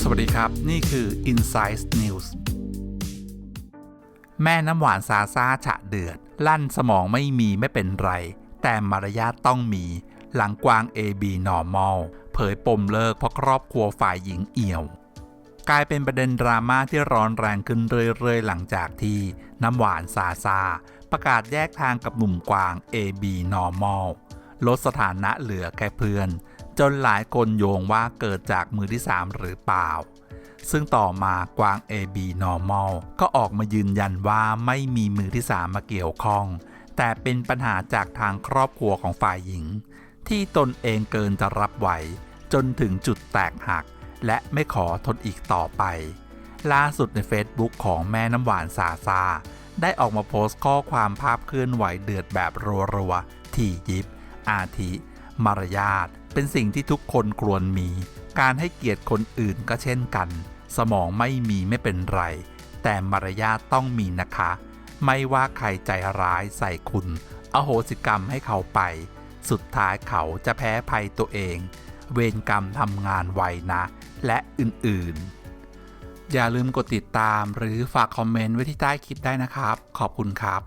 สวัสดีครับ นี่คือ Insight News แม่น้ำหวานซาซาฉะเดือด ลั่นสมองไม่มีไม่เป็นไร แต่มารยาทต้องมีหลังกวาง AB Normal เผยปมเลิกเพราะครอบครัวฝ่ายหญิงเอี่ยว กลายเป็นประเด็นดราม่าที่ร้อนแรงขึ้นเรื่อยๆ หลังจากที่น้ำหวานซาซาประกาศแยกทางกับหนุ่มกวาง AB Normal ลดสถานะเหลือแค่เพื่อน จนหลายคนโยงว่าเกิดจากมือที่ 3 หรือเปล่า ซึ่งต่อมากวาง AB Normal ก็ออกมายืนยันว่าไม่มีมือที่ 3 มาเกี่ยวข้อง แต่เป็นปัญหาจากทางครอบครัวของฝ่ายหญิง ที่ตนเองเกินจะรับไหว จนถึงจุดแตกหัก และไม่ขอทนอีกต่อไป ล่าสุดใน Facebook ของแม่น้ำหวานซาซาได้ออกมาโพสต์ข้อความภาพเคลื่อนไหวเดือดแบบรัวๆที่ยิบ อาทิ มารยาทเป็นสิ่งที่ทุกคนควรมี การให้เกียรติคนอื่นก็เช่นกัน สมองไม่มีไม่เป็นไร แต่มารยาทต้องมีนะคะ ไม่ว่าใครใจร้ายใส่คุณ อโหสิกรรมให้เขาไป สุดท้ายเขาจะแพ้ภัยตัวเอง เวรกรรมทำงานไวนะ และอื่นๆ อย่าลืมกดติดตามหรือฝากคอมเมนต์ไว้ที่ใต้คลิปได้นะครับ ขอบคุณครับ